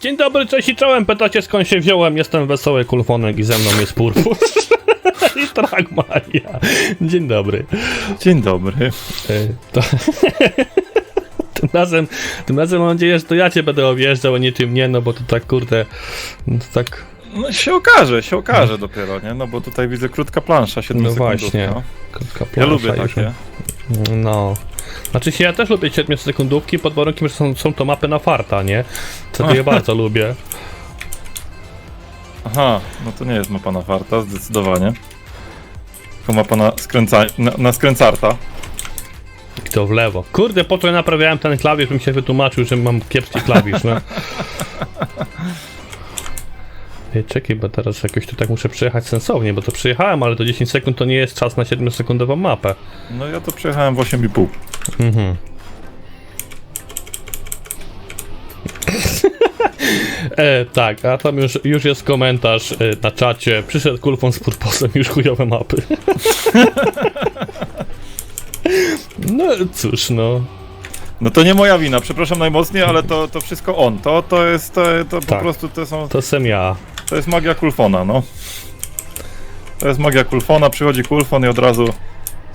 Dzień dobry, cześć i czołem, pytacie skąd się wziąłem, jestem Wesoły Kulfonek i ze mną jest Purpur. I Tragmaria. Dzień dobry. Dzień dobry. E, To... tym, razem, tym razem mam nadzieję, że to ja cię będę objeżdżał, a nie ty mnie, no bo to tak kurde, no to tak, No się okaże, się okaże dopiero, nie? No bo tutaj widzę krótka plansza, 7 no właśnie. No. Krótka Ja plansza lubię już. takie. No. Znaczy się ja też lubię 7 sekundówki pod warunkiem, że są, są to mapy na farta, nie? Co ja bardzo lubię. Aha, no to nie jest mapa na farta, zdecydowanie. Tylko mapa na, skręca... na, na skręcarta. I to w lewo. Kurde, po co ja naprawiałem ten klawisz, bym się wytłumaczył, że mam kiepski klawisz, no. Ej, czekaj, bo teraz jakoś tu tak muszę przejechać sensownie, bo to przejechałem, ale to 10 sekund to nie jest czas na 7-sekundową mapę. No ja to przejechałem w 8,5. Mhm. e, tak, a tam już, już jest komentarz e, na czacie. Przyszedł kulfon z purposem, już chujowe mapy. no cóż, no. No to nie moja wina, przepraszam najmocniej, ale to, to wszystko on. To, to jest, to, to po Tak. prostu to są, To sem ja. To jest magia kulfona, no. To jest magia kulfona, przychodzi kulfon i od razu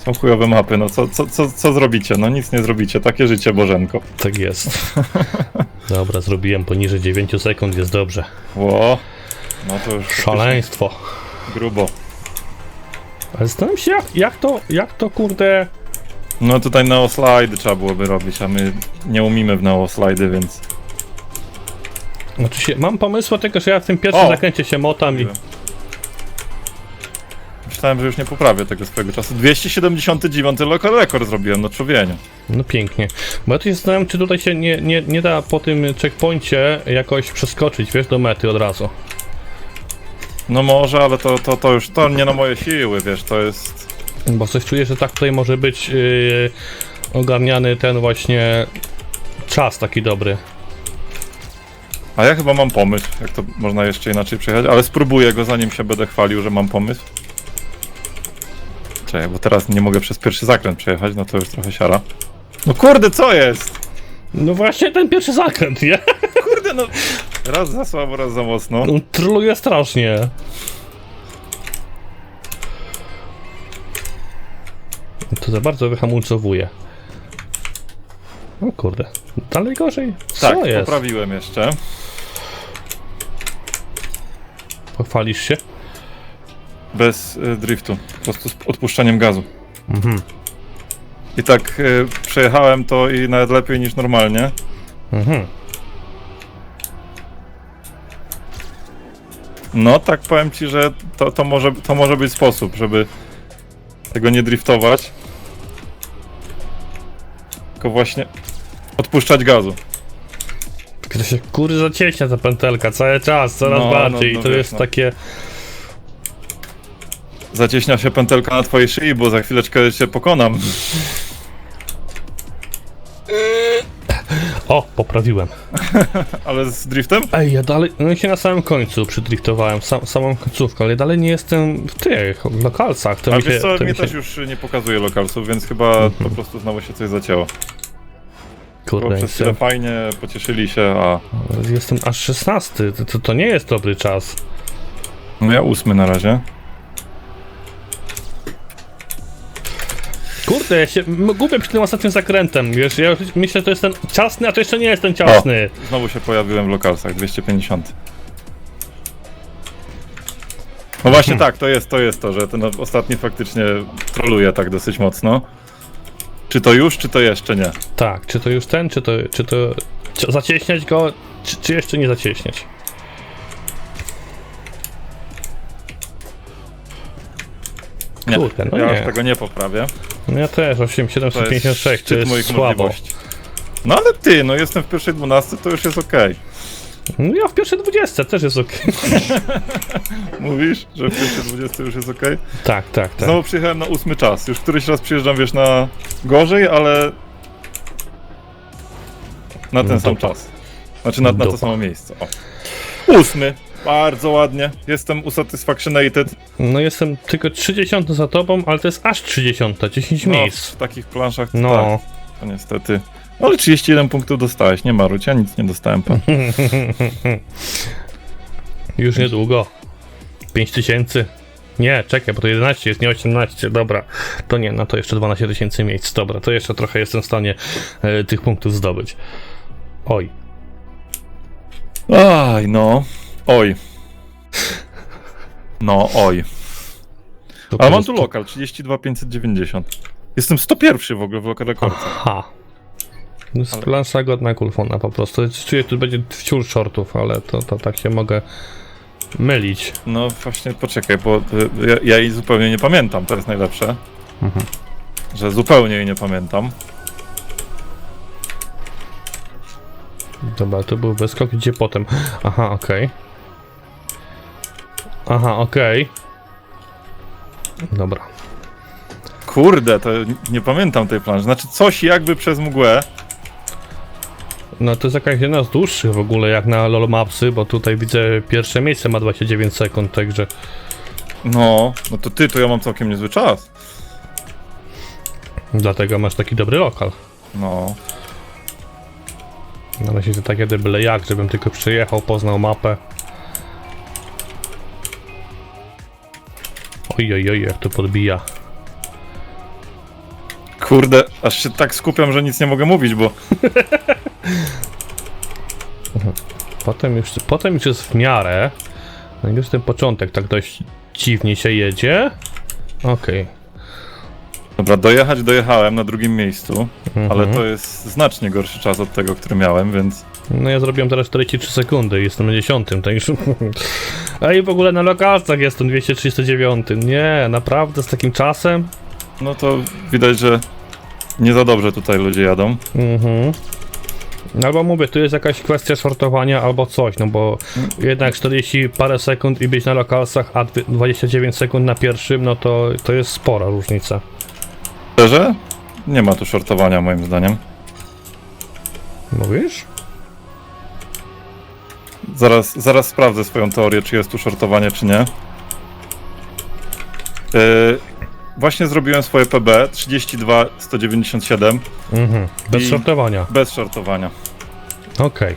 są chujowe mapy, no co, co, co, co zrobicie? No nic nie zrobicie, takie życie Bożenko. Tak jest. Dobra, zrobiłem poniżej 9 sekund, jest dobrze. Ło, no to już Szaleństwo. grubo. Ale zastanawiam się, jak, jak to, jak to kurde... No tutaj neoslajdy trzeba byłoby robić, a my nie umimy w neoslajdy, więc... Znaczy się, mam pomysł, tylko że ja w tym pierwszym O! zakręcie się motam i... Myślałem, że już nie poprawię tego swojego czasu. 279 lokal rekord zrobiłem, no człowieniu. No pięknie. Bo ja tu się zastanawiam, czy tutaj się nie, nie, nie da po tym checkpoincie jakoś przeskoczyć, wiesz, do mety od razu. No może, ale to, to, to już, to nie na moje siły, wiesz, to jest... Bo coś czuję, że tak tutaj może być yy, ogarniany ten właśnie czas taki dobry. A ja chyba mam pomysł, jak to można jeszcze inaczej przejechać, ale spróbuję go zanim się będę chwalił, że mam pomysł. Czekaj, bo teraz nie mogę przez pierwszy zakręt przejechać, no to już trochę siara. No kurde, co jest? No właśnie ten pierwszy zakręt, nie? Kurde, no... Raz za słabo, raz za mocno. On troluje strasznie. To za bardzo wyhamulcowuje. O kurde, dalej gorzej. Co tak, jest? poprawiłem jeszcze. Pochwalisz się? Bez y, driftu, po prostu z odpuszczeniem gazu. Mhm. I tak y, przejechałem to i nawet lepiej niż normalnie. Mhm. No tak powiem ci, że to, to, może, to może być sposób, żeby tego nie driftować. Tylko właśnie odpuszczać gazu. Tylko się kurde zacieśnia ta pętelka cały czas, coraz No, bardziej no, i to no jest wiesz, no. takie... Zacieśnia się pętelka na twojej szyi, bo za chwileczkę cię pokonam. O, poprawiłem. Ale z driftem? Ej, ja dalej, no się na samym końcu przydriftowałem, sam, samą końcówkę, ale dalej nie jestem w tych lokalcach, to A mi się... wiesz co, to mnie mi się... też już nie pokazuje lokalsów, więc chyba po prostu znowu się coś zacięło. Bo Kurde, przez chwilę fajnie pocieszyli się, a jestem aż 16, to, to, nie jest dobry czas. no ja ósmy na razie. Kurde, ja się m- gubię przy tym ostatnim zakrętem, wiesz, ja już myślę, że to jest ten ciasny, a to jeszcze nie jest ten ciasny. Znowu się pojawiłem w lokalsach, 250. No właśnie tak, to jest to, jest to że ten ostatni faktycznie troluje tak dosyć mocno. Czy to już, czy to jeszcze nie? Tak, czy to już ten, czy to, czy to czy zacieśniać go, czy, czy jeszcze nie zacieśniać? Nie, Kurde, no ja nie. już tego nie poprawię. No ja też, 8, To jest 756, to szczyt jest moich słabo. możliwości. No ale ty, no jestem w pierwszej 12, to już jest okej. No ja w pierwszej 20 też jest ok. Mówisz, że w pierwszej 20 już jest okej? tak, tak, tak. Znowu przyjechałem na ósmy czas. Już któryś raz przyjeżdżam, wiesz, na gorzej, ale na ten sam Dupa. czas. Znaczy na, na to Dupa. samo miejsce. O. Ósmy. Bardzo ładnie. Jestem usatysfactionated. No jestem tylko 30 za tobą, ale to jest aż 30, 10 No, miejsc. w takich planszach to No, tak, to niestety. Ale 31 punktów dostałeś, nie maruć, ja nic nie dostałem. pan. Już niedługo. 5000. Nie, czekaj, bo to 11 jest, nie 18. Dobra, to nie, no to jeszcze 12 tysięcy miejsc. Dobra, to jeszcze trochę jestem w stanie e, tych punktów zdobyć. Oj, Aj, no. Oj. No, oj. Ale mam tu lokal, 32 590. Jestem 101 w ogóle w rekordce. Aha. Plansza godna kulfona po prostu. Czuję, tu będzie wciul shortów, ale to, to tak się mogę mylić. No właśnie, poczekaj, bo y, ja, ja jej zupełnie nie pamiętam, to jest najlepsze. Mhm. Że zupełnie jej nie pamiętam. Dobra, to był wyskok, gdzie potem? Aha, okej. Aha, okej. Dobra. Kurde, to nie pamiętam tej planszy. Znaczy coś jakby przez mgłę. No to jest jakaś jedna z dłuższych w ogóle jak na LoL Mapsy, bo tutaj widzę pierwsze miejsce ma 29 sekund, także No, no to ty, to ja mam całkiem niezły czas. dlatego masz taki dobry lokal. No. Na razie to takie byle jak, żebym tylko przyjechał, poznał mapę. Oj, oj, oj, jak to podbija. Kurde, aż się tak skupiam, że nic nie mogę mówić, bo Potem już, potem już jest w miarę. No i już ten początek tak dość dziwnie się jedzie. Okej. Dobra, dojechać dojechałem na drugim miejscu, Mhm. ale to jest znacznie gorszy czas od tego, który miałem, więc No ja zrobiłem teraz 43 sekundy i jestem na 10, także... A i w ogóle na lokalcach jestem 239. Nie, naprawdę z takim czasem? no to widać, że nie za dobrze tutaj ludzie jadą. Mhm. Albo mówię, tu jest jakaś kwestia shortowania albo coś, no bo jednak 40 parę sekund i być na lokalsach, a dwie- 29 sekund na pierwszym, no to, to jest spora różnica. Szczerze? Nie ma tu shortowania moim zdaniem. Mówisz? Zaraz, zaraz sprawdzę swoją teorię, czy jest tu shortowanie, czy nie. Yy, właśnie zrobiłem swoje PB 32 197 Mhm. Bez shortowania. bez shortowania. Okej.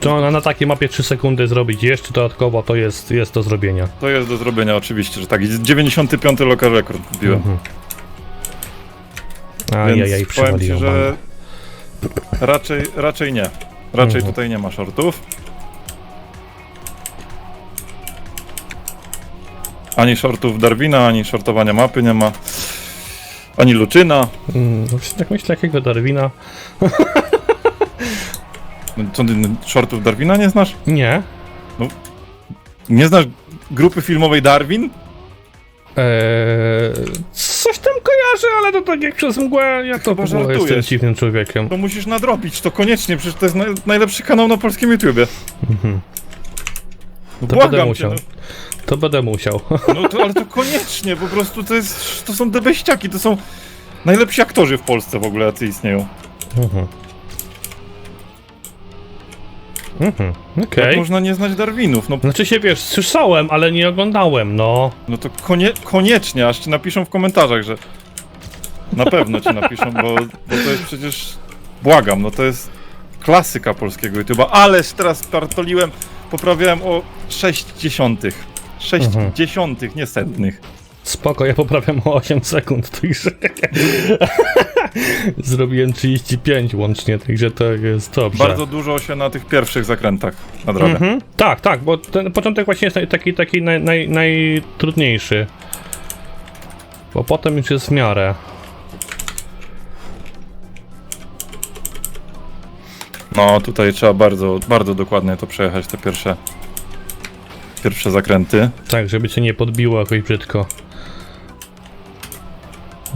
To na, na takiej mapie 3 sekundy zrobić jeszcze dodatkowo, to jest, jest do zrobienia. To jest do zrobienia oczywiście, że tak. I 95 lokal rekord wbiłem. Mhm. Ajajaj, Więc powiem ci, że raczej, raczej nie. Raczej Mhm. tutaj nie ma shortów. Ani shortów Darwina, ani shortowania mapy nie ma. Ani Luczyna. Mm, no właśnie tak myślę, jakiego Darwina? No, Co, ty, shortów Darwina nie znasz? Nie. Nie znasz grupy filmowej Darwin? Eee, coś tam kojarzę, ale to tak jak przez mgłę, ja to w Chyba ogóle jestem żartujesz. dziwnym człowiekiem. To musisz nadrobić, to koniecznie, przecież to jest naj, najlepszy kanał na polskim YouTubie. Mhm. No, To błagam będę cię, musiał. no. To będę musiał. No to, ale to koniecznie, po prostu to jest, to są debeściaki, to są najlepsi aktorzy w Polsce w ogóle, jacy istnieją. Mhm. Mhm. Okej. Jak można nie znać Darwinów? No, Znaczy się wiesz, słyszałem, ale nie oglądałem, no. no to konie, koniecznie, aż ci napiszą w komentarzach, że na pewno ci napiszą, bo, bo to jest przecież, błagam, no to jest klasyka polskiego YouTube'a, ależ teraz spartoliłem, poprawiałem o 6 dziesiątych. 6 Mhm. dziesiątych, nie setnych. Spoko, ja poprawiam o 8 sekund, także zrobiłem 35 łącznie, także to jest dobrze. Bardzo dużo się na tych pierwszych zakrętach nadrabia. Mhm. Tak, tak, bo ten początek właśnie jest taki, taki naj, naj, najtrudniejszy. Bo potem już jest w miarę. No, tutaj trzeba bardzo, bardzo dokładnie to przejechać, te pierwsze, pierwsze zakręty. Tak, żeby cię nie podbiło jakoś brzydko.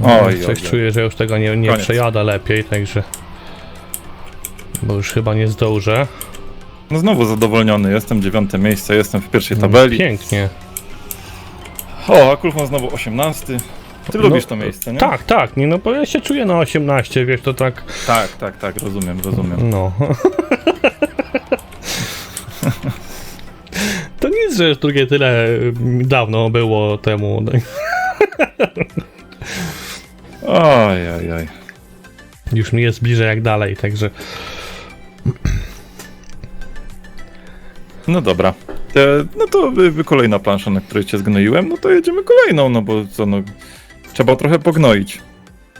Oj, Coś oj, czuję, że już tego nie, nie Koniec. przejada lepiej, także... Bo już chyba nie zdążę. No znowu zadowolniony jestem, dziewiąte miejsce, jestem w pierwszej tabeli. Pięknie. O, a Kulfon znowu 18. Ty No, lubisz to miejsce, nie? Tak, tak, nie no bo ja się czuję na 18, wiesz, to tak... Tak, tak, tak, rozumiem, rozumiem. No. To nic, że już drugie tyle mm, dawno było temu. Oj, oj, oj. Już mi jest bliżej jak dalej, także No dobra. E, no to kolejna plansza, na której cię zgnoiłem, no to jedziemy kolejną, no bo co no... Trzeba trochę pognoić.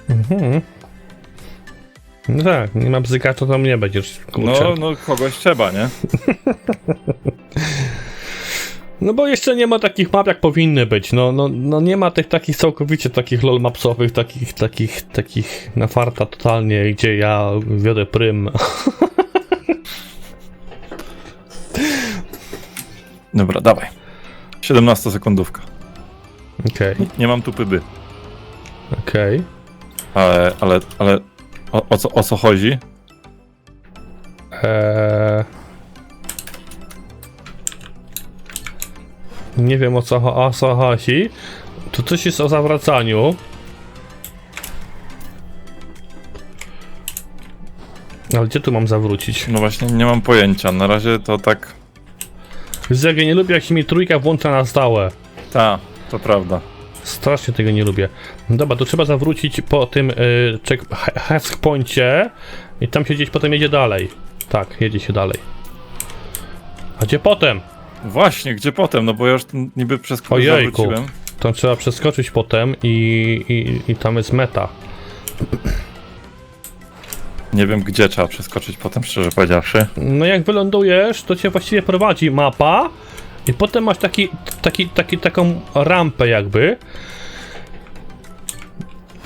Mhm. No tak, nie ma bzyka, to tam nie będziesz. Kurczę. No, no kogoś trzeba, nie? No bo jeszcze nie ma takich map, jak powinny być. No, no, no nie ma tych takich całkowicie takich lol mapsowych, takich, takich, takich na farta totalnie, gdzie ja wiodę prym. Dobra, dawaj. 17 sekundówka. Okej, Nie mam tu pyby. okej. Ale, ale, ale... O, o, co, o co chodzi? Eee... Nie wiem o co, o co chodzi. Tu coś jest o zawracaniu. Ale gdzie tu mam zawrócić? No właśnie, nie mam pojęcia. Na razie to tak... Widzę, ja nie lubię, jak się mi trójka włącza na stałe. Ta, to prawda. Strasznie tego nie lubię. Dobra, to trzeba zawrócić po tym y, check, i tam się gdzieś potem jedzie dalej. Tak, jedzie się dalej. A gdzie potem? Właśnie, gdzie potem? No bo ja już niby przez chwilę Ojejku. zawróciłem. Tam trzeba przeskoczyć potem i, i, i tam jest meta. Nie wiem, gdzie trzeba przeskoczyć potem, szczerze powiedziawszy. No jak wylądujesz, to cię właściwie prowadzi mapa i potem masz taki, taki, taki, taką rampę jakby.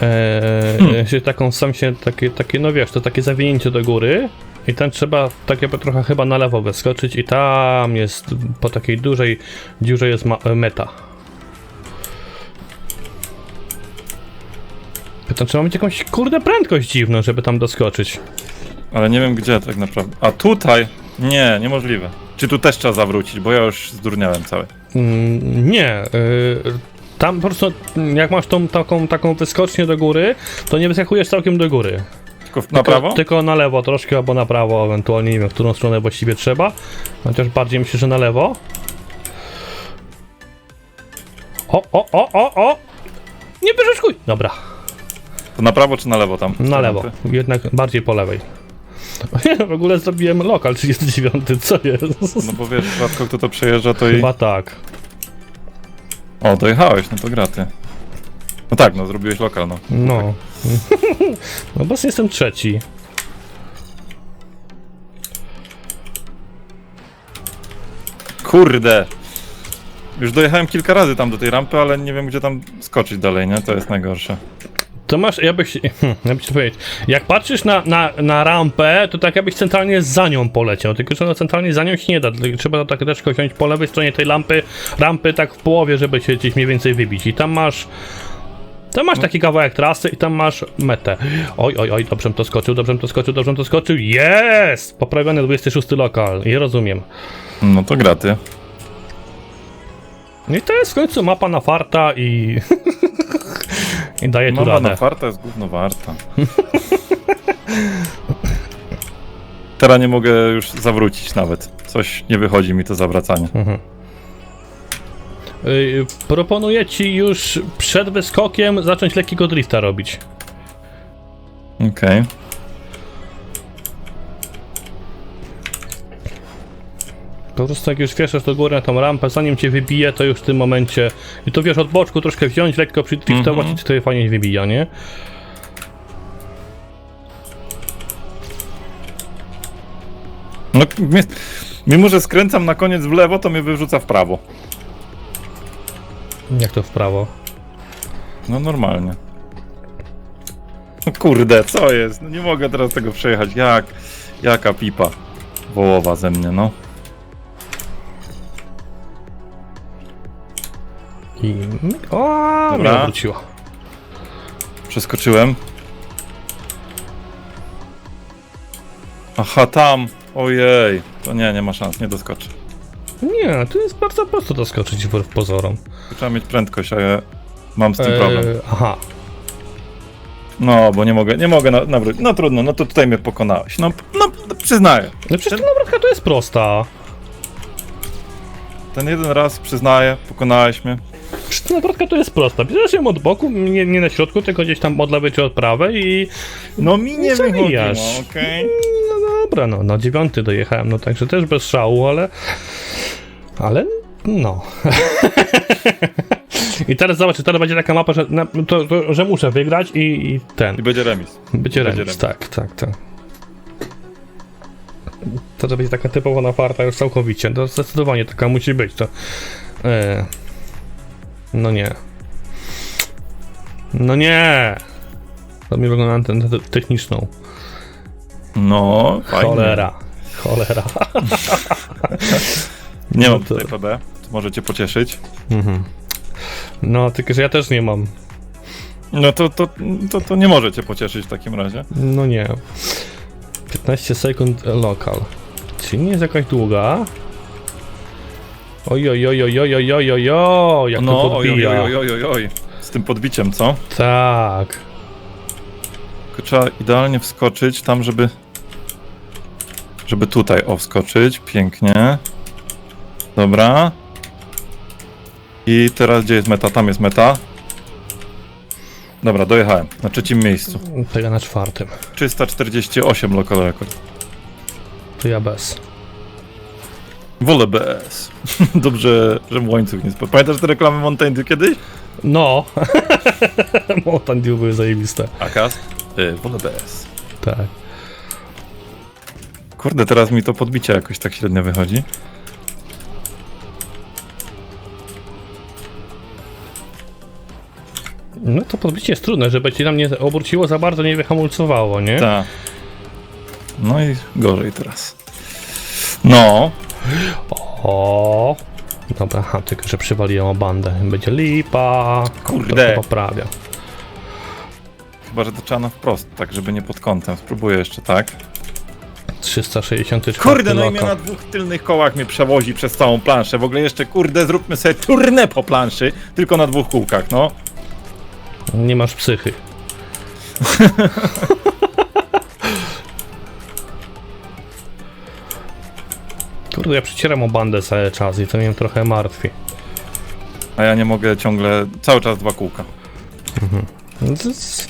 Eee, się taką sam się, takie, takie, no wiesz, to takie zawinięcie do góry i tam trzeba tak jakby trochę chyba na lewo wyskoczyć i tam jest, po takiej dużej dziurze jest meta. Tam trzeba mieć jakąś kurde prędkość dziwną, żeby tam doskoczyć. Ale nie wiem, gdzie tak naprawdę. A tutaj? Nie, niemożliwe. Czy tu też trzeba zawrócić, bo ja już zdurniałem cały. Mm, Nie. y, Tam po prostu, jak masz tą taką, taką wyskocznię do góry, to nie wyskakujesz całkiem do góry. Tylko na prawo? Tylko na lewo troszkę, albo na prawo, ewentualnie nie wiem, w którą stronę właściwie trzeba. Chociaż bardziej myślę, że na lewo. O, o, o, o, o! Nie wyrzeczkuj! Dobra, To na prawo czy na lewo tam? na lewo. Jednak bardziej po lewej. W ogóle zrobiłem lokal 39, co jest? No bo wiesz, rzadko kto to przejeżdża, to i... Chyba tak. O, dojechałeś, no to graty. No tak, no zrobiłeś lokal, no. No. no bo jestem trzeci. Kurde! Już dojechałem kilka razy tam do tej rampy, ale nie wiem, gdzie tam skoczyć dalej, nie? To jest najgorsze. To masz, jakbyś, hmm, jakbyś to powiedzieć, jak patrzysz na, na, na rampę, to tak jakbyś centralnie za nią poleciał, tylko że no centralnie za nią się nie da, trzeba tak też wziąć po lewej stronie tej lampy, rampy tak w połowie, żeby się gdzieś mniej więcej wybić i tam masz, tam masz taki kawałek trasy i tam masz metę. Oj, oj, oj, dobrze to skoczył, dobrze to skoczył, dobrze to skoczył, jest! Poprawiony 26 lokal, i rozumiem. No to graty. No I to jest w końcu mapa na farta i... I daje tu Mama radę. na farta jest gówno warta. Teraz nie mogę już zawrócić nawet. Coś nie wychodzi mi to zawracanie. Y, proponuję ci już przed wyskokiem zacząć lekkiego drifta robić. Okej. Po prostu jak już wieszasz do góry na tą rampę, zanim cię wybije, to już w tym momencie... I to wiesz, od boczku troszkę wziąć, lekko przydriftować i to fajnie wybija, nie? No, mi- mimo że skręcam na koniec w lewo, to mnie wyrzuca w prawo. Jak to w prawo? No normalnie. No kurde, co jest? No nie mogę teraz tego przejechać. Jak? Jaka pipa wołowa ze mnie, no. I... O, mnie Dobra. odwróciło. Przeskoczyłem. Aha, tam. Ojej. To nie, nie ma szans, nie doskoczę. Nie, to jest bardzo prosto doskoczyć wbrew pozorom. Tu Trzeba mieć prędkość, a ja mam z tym problem. Eee, aha. No, bo nie mogę, nie mogę na, nawrócić. No trudno, no to tutaj mnie pokonałeś. No, no przyznaję. No przecież ta nawrotka to jest prosta. Ten jeden raz przyznaję, pokonałeś mnie. Nawrotka to jest prosta. Bierzesz ją od boku, nie, nie na środku, tylko gdzieś tam od lewej czy od prawej i... No mi nie wychodzi, no okej. No dobra, no, no dziewiąty dojechałem, no także też bez szału, ale... Ale... No. I teraz zobacz, teraz będzie taka mapa, że, na, to, to, że muszę wygrać i, i ten. I będzie remis. Będzie będzie remis, remis. tak, tak, tak. To, to będzie taka typowa na farta już całkowicie. To zdecydowanie taka musi być. To. E, no nie. No nie! To mi wygląda na tę techniczną. No, fajnie. Cholera, cholera. nie no mam tutaj PB, może cię pocieszyć. Mhm. No, tylko że ja też nie mam. No to, to, to, to nie może cię pocieszyć w takim razie. No nie. 15 sekund lokal. Czy nie jest jakaś długa? Oj, oj, oj, oj, oj, oj, oj, oj, jak no, to. Oj, oj, oj, oj, oj, z tym podbiciem, co? Tak. Tylko trzeba idealnie wskoczyć tam, żeby żeby tutaj, o, wskoczyć. Pięknie. Dobra. I teraz gdzie jest meta? Tam jest meta. Dobra, dojechałem. Na trzecim miejscu. To ja na czwartym. 348 local record. To ja bez. Wolę BS. Dobrze, że łańcuch nie spadł. Pamiętasz te reklamy Mountain Dew kiedyś? No. Mountain Dew były zajebiste. Akas? Y, wolę BS. Tak. Kurde, teraz mi to podbicie jakoś tak średnio wychodzi. No to podbicie jest trudne, żeby ci nam nie obróciło za bardzo, nie wyhamulcowało, nie? Tak. No i gorzej teraz. No, O. Dobra, aha, tylko że przywaliłem o bandę. Będzie lipa. Kurde. To, to poprawia. chyba, że to trzeba na wprost, tak żeby nie pod kątem. Spróbuję jeszcze tak. 364 Kurde, no i mnie na dwóch tylnych kołach mnie przewozi przez całą planszę. W ogóle jeszcze, kurde, zróbmy sobie turnę po planszy, tylko na dwóch kółkach, no. Nie masz psychy. Kurde, ja przecieram o bandę cały czas i to mnie trochę martwi. A ja nie mogę ciągle, cały czas dwa kółka. No to z-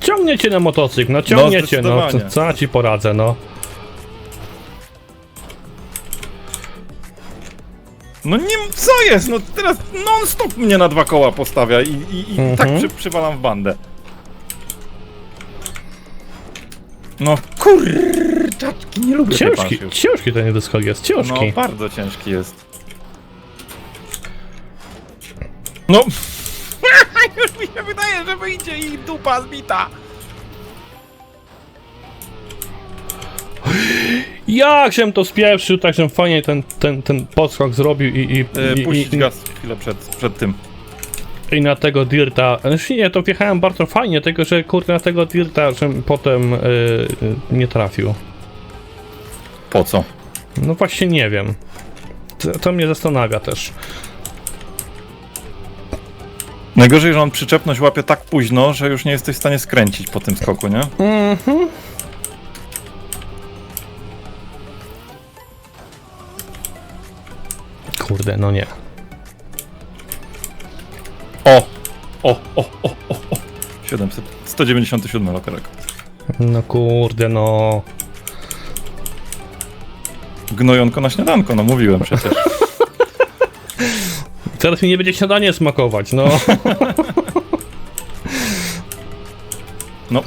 Ciągnie cię na motocykl, no ciągnie cię, no. Co, co ja ci poradzę, no. No nie, co jest? No teraz non-stop mnie na dwa koła postawia i, i, i Mhm. tak przy, przywalam w bandę. No kurczaczki, nie lubię tej Ciężki, ciężki ten wyskok jest, No ciężki. bardzo ciężki jest. No. Już mi się wydaje, że wyjdzie i dupa zbita. Jak żem to spieprzył, tak żem fajnie ten, ten, ten podskok zrobił i, i, E, i, puścić i, gaz chwilę przed, przed tym. i na tego dirta. Znaczy nie, to wjechałem bardzo fajnie, tylko że kurde na tego dirta, żem potem y, y, nie trafił. Po co? No właśnie nie wiem. To, to mnie zastanawia też. Najgorzej, że on przyczepność łapie tak późno, że już nie jesteś w stanie skręcić po tym skoku, nie? Mhm. Kurde, no nie. O! O, o, o, o, o! 700, 197 lokalek. No kurde, no. Gnojonko na śniadanko, no mówiłem przecież. Teraz mi nie będzie śniadanie smakować, no. No.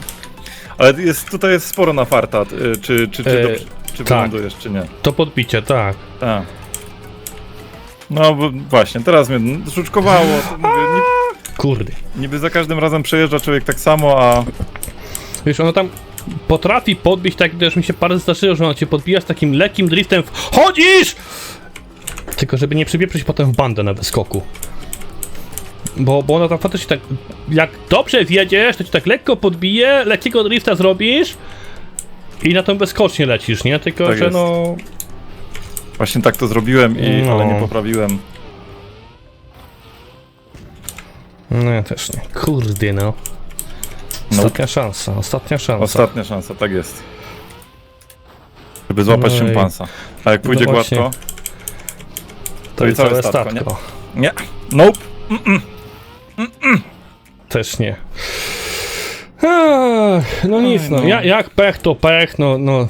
Ale jest, tutaj jest sporo na farta, y, czy, czy, czy, E, dobrze, czy tak. wylądujesz, czy nie. To podbicie, tak. Tak. No bo właśnie, teraz mnie żuczkowało. to Mówię, Kurde. niby za każdym razem przejeżdża człowiek tak samo, a Wiesz, ono tam potrafi podbić, tak też mi się parę zdarzyło, że ono cię podbija z takim lekkim driftem. Wchodzisz! Tylko żeby nie przybieprzyć potem w bandę na wyskoku. Bo, bo ona tam faktycznie tak, jak dobrze wjedziesz, to ci tak lekko podbije, lekkiego drifta zrobisz i na tą bezskocznie lecisz, nie? Tylko, Tak że jest. no... właśnie tak to zrobiłem, i, No. ale nie poprawiłem. No ja też nie. Kurde no. Ostatnia szansa, ostatnia szansa. Ostatnia szansa, tak jest. Żeby złapać No i- szympansa. A jak pójdzie No właśnie. gładko, to i i całe całe statko, statko. nie? Nope. Też nie. No nic, no. no. Ja, jak pech, to pech, no, no.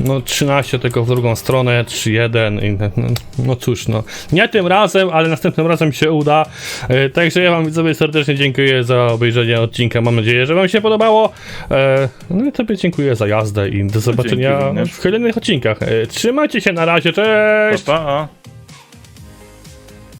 No 13 tylko w drugą stronę, 3-1 i no, no, no cóż, no. Nie tym razem, ale następnym razem się uda. E, także ja wam widzowie serdecznie dziękuję za obejrzenie odcinka. Mam nadzieję, że wam się podobało. E, no i tobie dziękuję za jazdę i do zobaczenia w kolejnych odcinkach. E, trzymajcie się na razie, cześć! Pa, pa.